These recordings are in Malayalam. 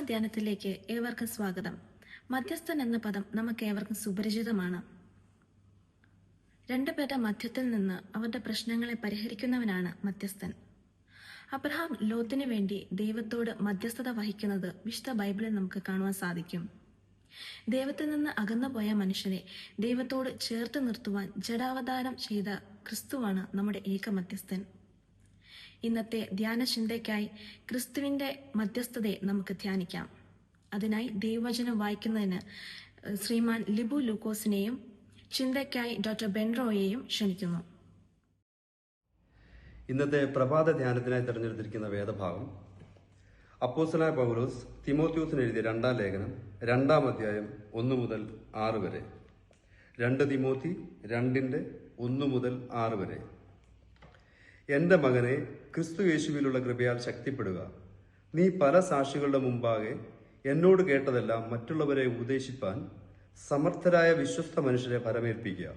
ധ്യാനത്തിലേക്ക് ഏവർക്കും സ്വാഗതം. മധ്യസ്ഥൻ എന്ന പദം നമുക്ക് ഏവർക്കും സുപരിചിതമാണ് രണ്ടുപേരുടെ മധ്യത്തിൽ നിന്ന് അവരുടെ പ്രശ്നങ്ങളെ പരിഹരിക്കുന്നവനാണ് മധ്യസ്ഥൻ. അബ്രഹാം ലോത്തിനു വേണ്ടി ദൈവത്തോട് മധ്യസ്ഥത വഹിക്കുന്നത് വിശുദ്ധ ബൈബിളിൽ നമുക്ക് കാണുവാൻ സാധിക്കും. ദൈവത്തിൽ നിന്ന് അകന്നുപോയ മനുഷ്യനെ ദൈവത്തോട് ചേർത്ത് നിർത്തുവാൻ ജഡാവതാരം ചെയ്ത ക്രിസ്തുവാണ് നമ്മുടെ ഏക മധ്യസ്ഥൻ. ഇന്നത്തെ ധ്യാന ചിന്തയ്ക്കായി ക്രിസ്തുവിന്റെ മധ്യസ്ഥതയെ നമുക്ക് ധ്യാനിക്കാം. അതിനായി ദൈവവചനം വായിക്കുന്നതിന് ശ്രീമാൻ ലിബു ലൂക്കോസിനെയും ചിന്തയ്ക്കായി ഡോക്ടർ ബെൻറോയെയും ക്ഷണിക്കുന്നു. ഇന്നത്തെ പ്രഭാത ധ്യാനത്തിനായി തെരഞ്ഞെടുത്തിരിക്കുന്ന വേദഭാഗം. അപ്പോസലായ പൗലോസ് തിമോത്യൂസിന് എഴുതിയ രണ്ടാം ലേഖനം രണ്ടാം അധ്യായം ഒന്ന് മുതൽ ആറ് വരെ. രണ്ട് തിമോത്തി രണ്ടിന്റെ ഒന്ന് മുതൽ ആറ് വരെ. എന്റെ മകനെ ക്രിസ്തു യേശുവിലുള്ള കൃപയാൽ ശക്തിപ്പെടുക. നീ പല സാക്ഷികളുടെ മുമ്പാകെ എന്നോട് കേട്ടതെല്ലാം മറ്റുള്ളവരെ ഉപദേശിപ്പാൻ സമർത്ഥരായ വിശ്വസ്ത മനുഷ്യരെ പരമേൽപ്പിക്കുക.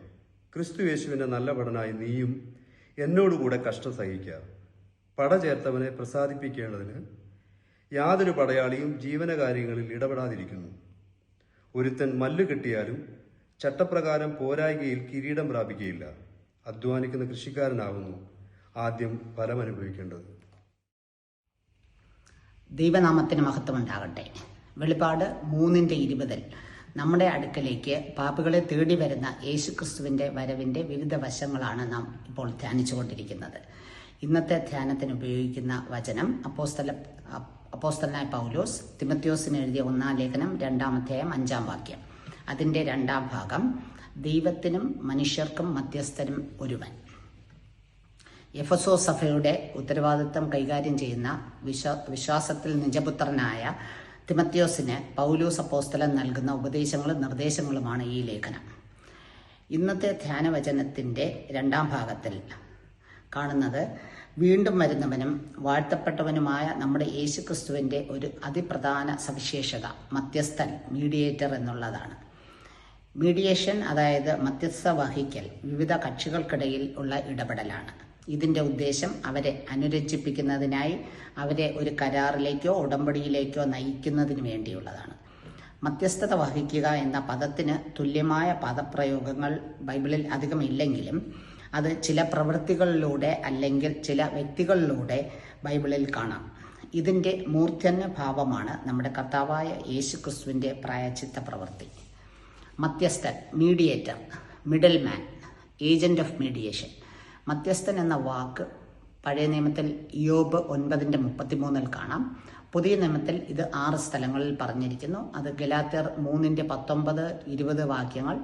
ക്രിസ്തു യേശുവിന്റെ നല്ല ഭടനായി നീയും എന്നോടുകൂടെ കഷ്ടം സഹിക്കുക പട ചേർത്തവനെ പ്രസാദിപ്പിക്കേണ്ടതിന് യാതൊരു പടയാളിയും ജീവനകാര്യങ്ങളിൽ ഇടപെടാതിരിക്കുന്നു. ഒരുത്തൻ മല്ല് കിട്ടിയാലും ചട്ടപ്രകാരം പോരായികയിൽ കിരീടം പ്രാപിക്കുകയില്ല അധ്വാനിക്കുന്ന കൃഷിക്കാരനാകുന്നു ആദ്യം ഫലം അനുഭവിക്കേണ്ടത്? ദൈവനാമത്തിന് മഹത്വം ഉണ്ടാകട്ടെ വെളിപാട് മൂന്നിന്റെ ഇരുപതിൽ നമ്മുടെ അടുക്കലേക്ക് പാപ്പുകളെ തേടി വരുന്ന യേശുക്രിസ്തുവിന്റെ വരവിന്റെ വിവിധ വശങ്ങളാണ് നാം ഇപ്പോൾ ധ്യാനിച്ചുകൊണ്ടിരിക്കുന്നത്. ഇന്നത്തെ ധ്യാനത്തിന് ഉപയോഗിക്കുന്ന വചനം അപ്പോസ്തല അപ്പോസ്തലനായ പൗലോസ് തിമത്യോസിന് എഴുതിയ ഒന്നാം ലേഖനം രണ്ടാം രണ്ടാമധ്യായം അഞ്ചാം വാക്യം. അതിന്റെ രണ്ടാം ഭാഗം ദൈവത്തിനും മനുഷ്യർക്കും മധ്യസ്ഥനും ഒരുവൻ. എഫസോ സഭയുടെ ഉത്തരവാദിത്തം കൈകാര്യം ചെയ്യുന്ന വിശ്വാ വിശ്വാസത്തിൽ നിജപുത്രനായ തിമത്യോസിന് പൗലൂസ് അപ്പോസ്തലൻ നൽകുന്ന ഉപദേശങ്ങളും നിർദ്ദേശങ്ങളുമാണ് ഈ ലേഖനം. ഇന്നത്തെ ധ്യാനവചനത്തിന്റെ രണ്ടാം ഭാഗത്തിൽ കാണുന്നത് വീണ്ടും വരുന്നവനും വാഴ്ത്തപ്പെട്ടവനുമായ നമ്മുടെ യേശുക്രിസ്തുവിന്റെ ഒരു അതിപ്രധാന സവിശേഷത മധ്യസ്ഥൻ മീഡിയേറ്റർ എന്നുള്ളതാണ്. മീഡിയേഷൻ അതായത് മധ്യസ്ഥ വഹിക്കൽ വിവിധ കക്ഷികൾക്കിടയിൽ ഉള്ള ഇടപെടലാണ്. ഇതിന്റെ ഉദ്ദേശം അവരെ അനുരഞ്ജിപ്പിക്കുന്നതിനായി അവരെ ഒരു കരാറിലേക്കോ ഉടമ്പടിയിലേക്കോ നയിക്കുന്നതിന് വേണ്ടിയുള്ളതാണ്. മധ്യസ്ഥത വഹിക്കുക എന്ന പദത്തിന് തുല്യമായ പദപ്രയോഗങ്ങൾ ബൈബിളിൽ അധികം ഇല്ലെങ്കിലും അത് ചില പ്രവൃത്തികളിലൂടെ അല്ലെങ്കിൽ ചില വ്യക്തികളിലൂടെ ബൈബിളിൽ കാണാം. ഇതിന്റെ മൂർധന്യ ഭാവമാണ് നമ്മുടെ കർത്താവായ യേശു ക്രിസ്തുവിന്റെ പ്രായച്ചിത്ത പ്രവൃത്തി. മധ്യസ്ഥൻ mediator middle man agent of mediation മധ്യസ്ഥൻ എന്ന വാക്ക് പഴയ നിയമത്തിൽ യോബ് ഒൻപതിന്റെ മുപ്പത്തിമൂന്നിൽ കാണാം. പുതിയ നിയമത്തിൽ ഇത് ആറ് സ്ഥലങ്ങളിൽ പറഞ്ഞിരിക്കുന്നു. അത് ഗലാത്യർ മൂന്നിന്റെ പത്തൊമ്പത് ഇരുപത് വാക്യങ്ങൾ.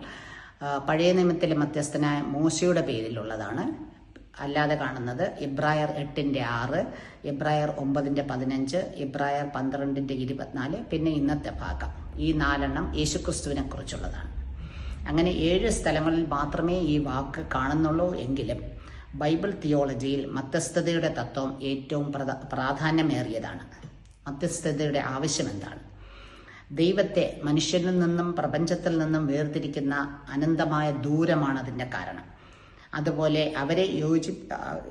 പഴയ നിയമത്തിലെ മധ്യസ്ഥനായ മോശയുടെ പേരിലുള്ളതാണ്. അല്ലാതെ കാണുന്നത് ഇബ്രായർ എട്ടിന്റെ ആറ് ഇബ്രായർ ഒമ്പതിന്റെ പതിനഞ്ച് ഇബ്രായർ പന്ത്രണ്ടിന്റെ ഇരുപത്തിനാല് പിന്നെ ഇന്നത്തെ ഭാഗം. ഈ നാലെണ്ണം യേശുക്രിസ്തുവിനെ കുറിച്ചുള്ളതാണ്. അങ്ങനെ ഏഴ് സ്ഥലങ്ങളിൽ മാത്രമേ ഈ വാക്ക് കാണുന്നുള്ളൂ എങ്കിലും ബൈബിൾ തിയോളജിയിൽ മധ്യസ്ഥതയുടെ തത്വം ഏറ്റവും പ്രധ പ്രാധാന്യമേറിയതാണ്. മധ്യസ്ഥതയുടെ ആവശ്യം എന്താണ്? ദൈവത്തെ മനുഷ്യനിൽ നിന്നും പ്രപഞ്ചത്തിൽ നിന്നും വേർതിരിക്കുന്ന അനന്തമായ ദൂരമാണ് അതിന്റെ കാരണം. അതുപോലെ അവരെ യോജി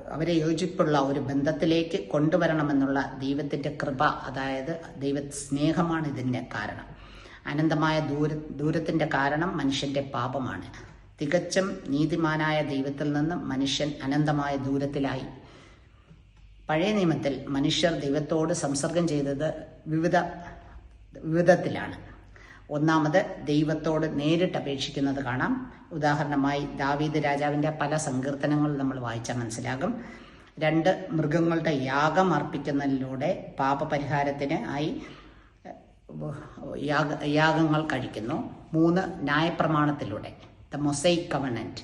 അവരെ യോജിപ്പുള്ള ഒരു ബന്ധത്തിലേക്ക് കൊണ്ടുവരണമെന്നുള്ള ദൈവത്തിന്റെ കൃപ അതായത് ദൈവ സ്നേഹമാണ് ഇതിന്റെ കാരണം. അനന്തമായ ദൂര ദൂരത്തിന്റെ കാരണം മനുഷ്യന്റെ പാപമാണ്. തികച്ചും നീതിമാനായ ദൈവത്തിൽ നിന്ന് മനുഷ്യൻ അനന്തമായ ദൂരത്തിലായി. പഴയ നിയമത്തിൽ മനുഷ്യർ ദൈവത്തോട് സംസർഗം ചെയ്തത് വിവിധ വിവിധത്തിലാണ്. ഒന്നാമത് ദൈവത്തോട് നേരിട്ട് അപേക്ഷിക്കുന്നത് കാണാം. ഉദാഹരണമായി ദാവീദ് രാജാവിന്റെ പല സങ്കീർത്തനങ്ങൾ നമ്മൾ വായിച്ചാൽ മനസ്സിലാകും. രണ്ട് മൃഗങ്ങളുടെ യാഗം അർപ്പിക്കുന്നതിലൂടെ പാപപരിഹാരത്തിന് ആയി യാഗ യാഗങ്ങൾ കഴിക്കുന്നു. മൂന്ന് ന്യായപ്രമാണത്തിലൂടെ. ദ മൊസൈക് കവണന്റ്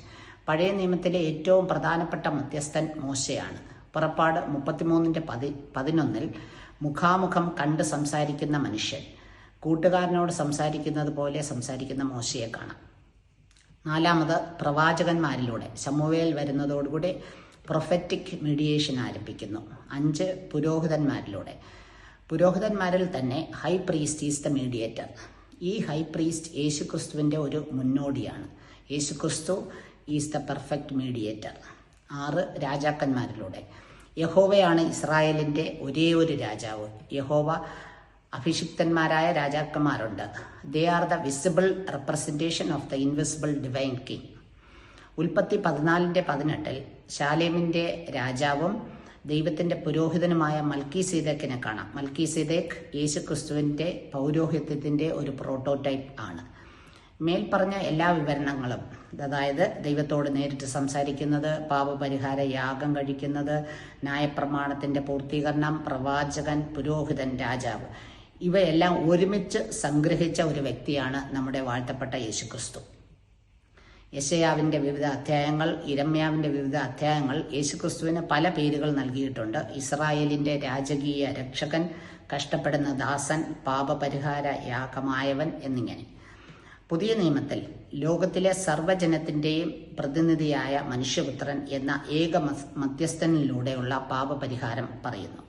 പഴയ നിയമത്തിലെ ഏറ്റവും പ്രധാനപ്പെട്ട മധ്യസ്ഥൻ മോശയാണ്. പുറപ്പാട് മുപ്പത്തിമൂന്നിന്റെ പതി പതിനൊന്നിൽ മുഖാമുഖം കണ്ട് സംസാരിക്കുന്ന മനുഷ്യൻ. കൂട്ടുകാരനോട് സംസാരിക്കുന്നത് പോലെ സംസാരിക്കുന്ന മോശയെ കാണാം. നാലാമത് പ്രവാചകന്മാരിലൂടെ ശമുവേൽ വരുന്നതോടുകൂടി പ്രൊഫറ്റിക് മീഡിയേഷൻ ആരംഭിക്കുന്നു. അഞ്ച് പുരോഹിതന്മാരിലൂടെ. പുരോഹിതന്മാരിൽ തന്നെ high priest is the mediator ഈ ഹൈ പ്രീസ്റ്റ് യേശുക്രിസ്തുവിന്റെ ഒരു മുന്നോടിയാണ്. യേശുക്രിസ്തു ഈസ് ദ പെർഫെക്റ്റ് മീഡിയേറ്റർ. ആറ് രാജാക്കന്മാരിലൂടെ. യഹോവയാണ് ഇസ്രായേലിന്റെ ഒരേ ഒരു രാജാവ്. യഹോവ അഭിഷിക്തന്മാരായ രാജാക്കന്മാരുണ്ട്. They are the visible representation of the invisible divine king ഉൽപ്പത്തി പതിനാലിന്റെ പതിനെട്ടിൽ ശാലേമിന്റെ രാജാവും ദൈവത്തിന്റെ പുരോഹിതനുമായ മൽക്കി സീദേക്കിനെ കാണാം. മൽക്കി സീതേക്ക് യേശു ക്രിസ്തുവിന്റെ പൗരോഹിത്യത്തിന്റെ ഒരു പ്രോട്ടോടൈപ്പ് ആണ്. മേൽപ്പറഞ്ഞ എല്ലാ വിവരണങ്ങളും അതായത് ദൈവത്തോട് നേരിട്ട് സംസാരിക്കുന്നത് പാപപരിഹാര യാഗം കഴിക്കുന്നത് ന്യായപ്രമാണത്തിന്റെ പൂർത്തീകരണം പ്രവാചകൻ പുരോഹിതൻ രാജാവ് ഇവയെല്ലാം ഒരുമിച്ച് സംഗ്രഹിച്ച ഒരു വ്യക്തിയാണ് നമ്മുടെ വാഴ്ത്തപ്പെട്ട യേശുക്രിസ്തു. യശയാവിന്റെ വിവിധ അധ്യായങ്ങൾ ഇരമ്യാവിന്റെ വിവിധ അധ്യായങ്ങൾ യേശുക്രിസ്തുവിന് പല പേരുകൾ നൽകിയിട്ടുണ്ട്. ഇസ്രായേലിന്റെ രാജകീയ രക്ഷകൻ കഷ്ടപ്പെടുന്ന ദാസൻ പാപപരിഹാര യാഗമായവൻ എന്നിങ്ങനെ. പുതിയ നിയമത്തിൽ ലോകത്തിലെ സർവജനത്തിന്റെയും പ്രതിനിധിയായ മനുഷ്യപുത്രൻ എന്ന ഏക മധ്യസ്ഥനിലൂടെയുള്ള പാപപരിഹാരം പറയുന്നു.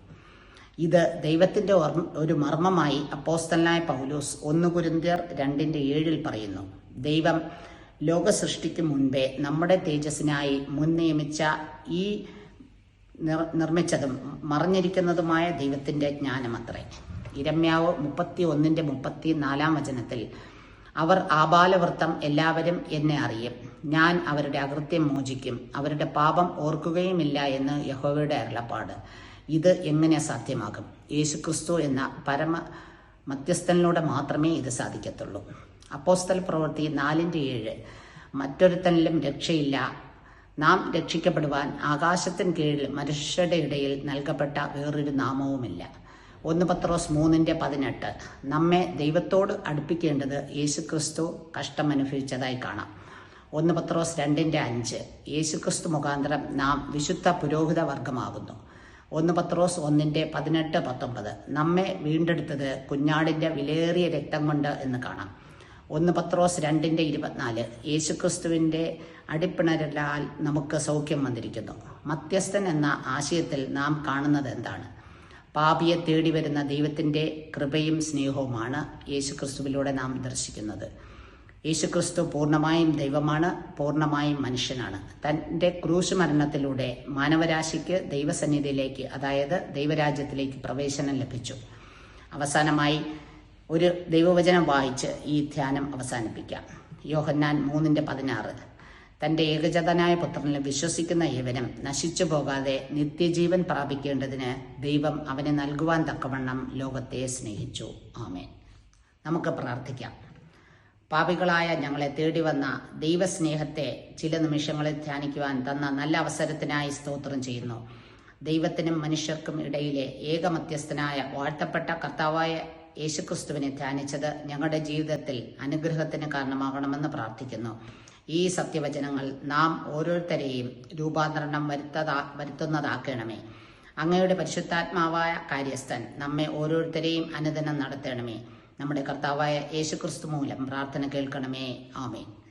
ഇത് ദൈവത്തിന്റെ ഒരു മർമ്മമായി അപ്പോസ്തലനായ പൗലോസ് ഒന്ന് കുരുന്തിയർ രണ്ടിന്റെ ഏഴിൽ പറയുന്നു. ദൈവം ലോക സൃഷ്ടിക്ക് മുൻപേ നമ്മുടെ തേജസ്സിനായി മുൻ നിയമിച്ച ഈ നിർ- നിർമ്മിച്ചതും മറഞ്ഞിരിക്കുന്നതുമായ ദൈവത്തിന്റെ ജ്ഞാനമത്രേ. ഇരമ്യാവ് മുപ്പത്തി ഒന്നിന്റെ മുപ്പത്തി നാലാം വചനത്തിൽ അവർ ആബാലവൃത്തം എല്ലാവരും എന്നെ അറിയും. ഞാൻ അവരുടെ അകൃത്യം മോചിക്കും. അവരുടെ പാപം ഓർക്കുകയുമില്ല എന്ന് യഹോവയുടെ അരുളപ്പാട്. ഇത് എങ്ങനെ സാധ്യമാകും? യേശുക്രിസ്തു എന്ന പരമ മധ്യസ്ഥനിലൂടെ മാത്രമേ ഇത് സാധിക്കത്തുള്ളൂ. അപ്പോസ്തല പ്രവൃത്തി നാലിന്റെ ഏഴ്. മറ്റൊരുത്തനിലും രക്ഷയില്ല. നാം രക്ഷിക്കപ്പെടുവാൻ ആകാശത്തിന് കീഴിൽ മനുഷ്യരുടെ ഇടയിൽ നൽകപ്പെട്ട വേറൊരു നാമവുമില്ല. ഒന്ന് പത്രോസ് മൂന്നിന്റെ പതിനെട്ട്. നമ്മെ ദൈവത്തോട് അടുപ്പിക്കേണ്ടത് യേശു ക്രിസ്തു കഷ്ടമനുഭവിച്ചതായി കാണാം. ഒന്ന് പത്രോസ് രണ്ടിന്റെ അഞ്ച്. യേശുക്രിസ്തു മുഖാന്തരം നാം വിശുദ്ധ പുരോഹിത വർഗമാകുന്നു. ഒന്ന് പത്രോസ് ഒന്നിന്റെ പതിനെട്ട് പത്തൊമ്പത്. നമ്മെ വീണ്ടെടുത്തത് കുഞ്ഞാടിന്റെ വിലയേറിയ രക്തം കൊണ്ട് എന്ന് കാണാം. ഒന്ന് പത്രോസ് രണ്ടിന്റെ ഇരുപത്തിനാല്. യേശുക്രിസ്തുവിന്റെ അടിപ്പിണരലാൽ നമുക്ക് സൗഖ്യം വന്നിരിക്കുന്നു. മധ്യസ്ഥൻ എന്ന ആശയത്തിൽ നാം കാണുന്നത് എന്താണ്? പാപിയെ തേടി വരുന്ന ദൈവത്തിന്റെ കൃപയും സ്നേഹവുമാണ് യേശുക്രിസ്തുവിലൂടെ നാം ദർശിക്കുന്നത്. യേശുക്രിസ്തു പൂർണമായും ദൈവമാണ് പൂർണമായും മനുഷ്യനാണ്. തന്റെ ക്രൂശ് മരണത്തിലൂടെ മാനവരാശിക്ക് ദൈവസന്നിധിയിലേക്ക് അതായത് ദൈവരാജ്യത്തിലേക്ക് പ്രവേശനം ലഭിച്ചു. അവസാനമായി ഒരു ദൈവവചനം വായിച്ച് ഈ ധ്യാനം അവസാനിപ്പിക്കാം. യോഹന്നാൻ മൂന്നിന്റെ പതിനാറ്. തന്റെ ഏകജതനായ പുത്രനിൽ വിശ്വസിക്കുന്ന ഏവനും നശിച്ചു പോകാതെ നിത്യജീവൻ പ്രാപിക്കേണ്ടതിന് ദൈവം അവനെ നൽകുവാൻ തക്കവണ്ണം ലോകത്തെ സ്നേഹിച്ചു. ആമേൻ. നമുക്ക് പ്രാർത്ഥിക്കാം. പാപികളായ ഞങ്ങളെ തേടി വന്ന ദൈവസ്നേഹത്തെ ചില നിമിഷങ്ങളിൽ ധ്യാനിക്കുവാൻ തന്ന നല്ല അവസരത്തിനായി സ്തോത്രം ചെയ്യുന്നു. ദൈവത്തിനും മനുഷ്യർക്കും ഇടയിലെ ഏകമധ്യസ്ഥനായ വാഴ്ത്തപ്പെട്ട കർത്താവായ യേശുക്രിസ്തുവിനെ ധ്യാനിച്ചത് ഞങ്ങളുടെ ജീവിതത്തിൽ അനുഗ്രഹത്തിന് കാരണമാകണമെന്ന് പ്രാർത്ഥിക്കുന്നു. ഈ സത്യവചനങ്ങൾ നാം ഓരോരുത്തരെയും രൂപാന്തരണം വരുത്തതാ വരുത്തുന്നതാക്കണമേ. അങ്ങയുടെ പരിശുദ്ധാത്മാവായ കാര്യസ്ഥൻ നമ്മെ ഓരോരുത്തരെയും അനുദിനം നടത്തണമേ. നമ്മുടെ കർത്താവായ യേശുക്രിസ്തു മൂലം പ്രാർത്ഥന കേൾക്കണമേ. ആമേൻ.